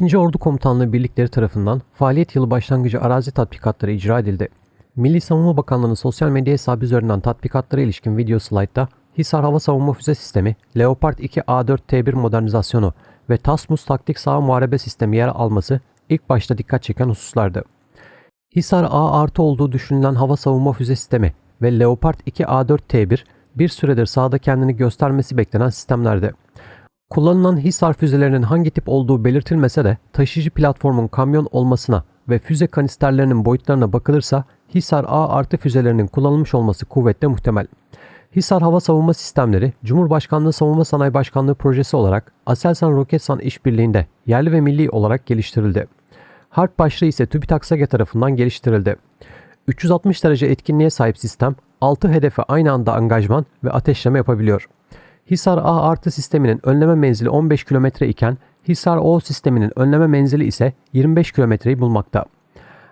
2. Ordu Komutanlığı birlikleri tarafından faaliyet yılı başlangıcı arazi tatbikatları icra edildi. Milli Savunma Bakanlığı'nın sosyal medya hesabı üzerinden tatbikatlara ilişkin video slaytta Hisar Hava Savunma Füze Sistemi, Leopard 2 A4T1 modernizasyonu ve TASMUS taktik saha muharebe sistemi yer alması ilk başta dikkat çeken hususlardı. Hisar A artı olduğu düşünülen hava savunma füze sistemi ve Leopard 2 A4T1 bir süredir sahada kendini göstermesi beklenen sistemlerdi. Kullanılan Hisar füzelerinin hangi tip olduğu belirtilmese de taşıyıcı platformun kamyon olmasına ve füze kanisterlerinin boyutlarına bakılırsa Hisar A artı füzelerinin kullanılmış olması kuvvetle muhtemel. Hisar Hava Savunma Sistemleri, Cumhurbaşkanlığı Savunma Sanayi Başkanlığı projesi olarak Aselsan Roketsan işbirliğinde yerli ve milli olarak geliştirildi. Harp başlığı ise TÜBİTAK SAGE tarafından geliştirildi. 360 derece etkinliğe sahip sistem 6 hedefe aynı anda angajman ve ateşleme yapabiliyor. Hisar A artı sisteminin önleme menzili 15 km iken Hisar O sisteminin önleme menzili ise 25 kilometreyi bulmakta.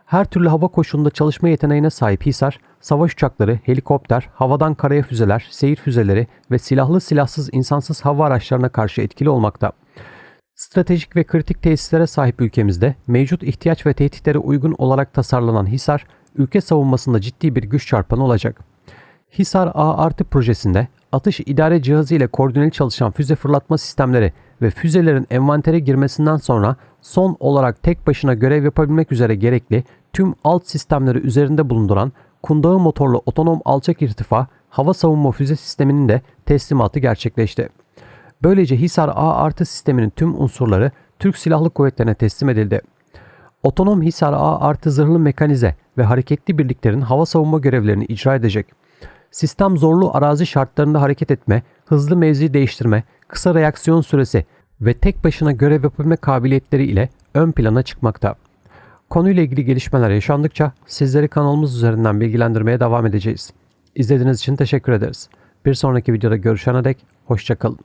Her türlü hava koşulunda çalışma yeteneğine sahip Hisar, savaş uçakları, helikopter, havadan karaya füzeler, seyir füzeleri ve silahlı silahsız insansız hava araçlarına karşı etkili olmakta. Stratejik ve kritik tesislere sahip ülkemizde mevcut ihtiyaç ve tehditlere uygun olarak tasarlanan Hisar, ülke savunmasında ciddi bir güç çarpanı olacak. Hisar A artı projesinde atış idare cihazı ile koordineli çalışan füze fırlatma sistemleri ve füzelerin envantere girmesinden sonra son olarak tek başına görev yapabilmek üzere gerekli tüm alt sistemleri üzerinde bulunduran kundağı motorlu otonom alçak irtifa hava savunma füze sisteminin de teslimatı gerçekleşti. Böylece Hisar A artı sisteminin tüm unsurları Türk Silahlı Kuvvetleri'ne teslim edildi. Otonom Hisar A artı zırhlı mekanize ve hareketli birliklerin hava savunma görevlerini icra edecek. Sistem zorlu arazi şartlarında hareket etme, hızlı mevzi değiştirme, kısa reaksiyon süresi ve tek başına görev yapabilme kabiliyetleri ile ön plana çıkmakta. Konuyla ilgili gelişmeler yaşandıkça sizleri kanalımız üzerinden bilgilendirmeye devam edeceğiz. İzlediğiniz için teşekkür ederiz. Bir sonraki videoda görüşene dek hoşçakalın.